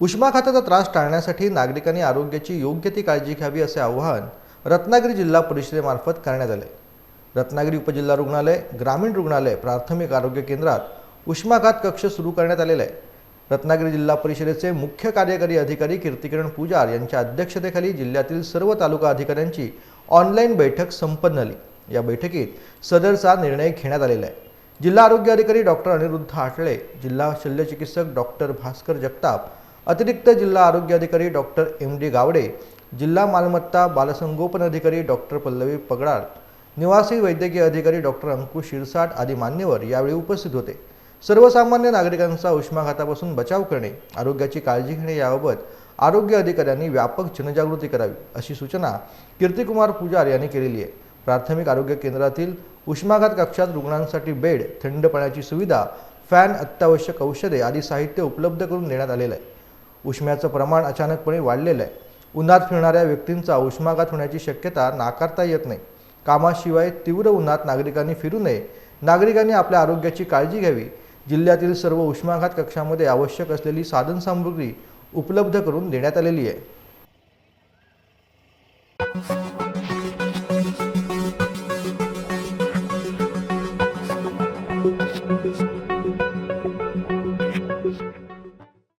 उष्माघाताचा त्रास टाळण्यासाठी नागरिकांनी आरोग्याची योग्य ती काळजी घ्यावी असे आवाहन रत्नागिरी जिल्हा परिषदेमार्फत करण्यात आले. रत्नागिरी उपजिल्हा रुग्णालय ग्रामीण रुग्णालय प्राथमिक आरोग्य केंद्रात उष्माघात कक्ष सुरू करण्यात आलेला आहे. रत्नागिरी जिल्हा परिषदेचे मुख्य कार्यकारी अधिकारी कीर्तिकिरण पुजार यांच्या अध्यक्षतेखाली जिल्ह्यातील सर्व तालुका अधिकाऱ्यांची ऑनलाईन बैठक संपन्न झाली. या बैठकीत सदरचा निर्णय घेण्यात आलेला आहे. जिल्हा आरोग्य अधिकारी डॉक्टर अनिरुद्ध आठळे जिल्हा शल्यचिकित्सक डॉक्टर भास्कर जगताप अतिरिक्त जिल्हा आरोग्य अधिकारी डॉक्टर एम डी गावडे जिल्हा मालमत्ता बालसंगोपन अधिकारी डॉक्टर पल्लवी पगडाळ निवासी वैद्यकीय अधिकारी डॉक्टर अंकुश शिरसाट आदी मान्यवर यावेळी उपस्थित होते. सर्वसामान्य नागरिकांचा उष्माघातापासून बचाव करणे आरोग्याची काळजी घेणे याबाबत आरोग्य अधिकाऱ्यांनी व्यापक जनजागृती करावी अशी सूचना कीर्तिकुमार पुजार यांनी केलेली आहे. प्राथमिक आरोग्य केंद्रातील उष्माघात कक्षात रुग्णांसाठी बेड थंड पाण्याची सुविधा फॅन अत्यावश्यक औषधे आदी साहित्य उपलब्ध करून देण्यात आलेलं आहे. उष्म्याचं प्रमाण अचानकपणे वाढलेलं आहे. उन्हात फिरणाऱ्या व्यक्तींचा उष्माघात होण्याची शक्यता नाकारता येत नाही. कामाशिवाय तीव्र उन्हात नागरिकांनी फिरू नये. नागरिकांनी आपल्या आरोग्याची काळजी घ्यावी. जिल्ह्यातील सर्व उष्माघात कक्षामध्ये आवश्यक असलेली साधनसामुग्री उपलब्ध करून देण्यात आलेली आहे.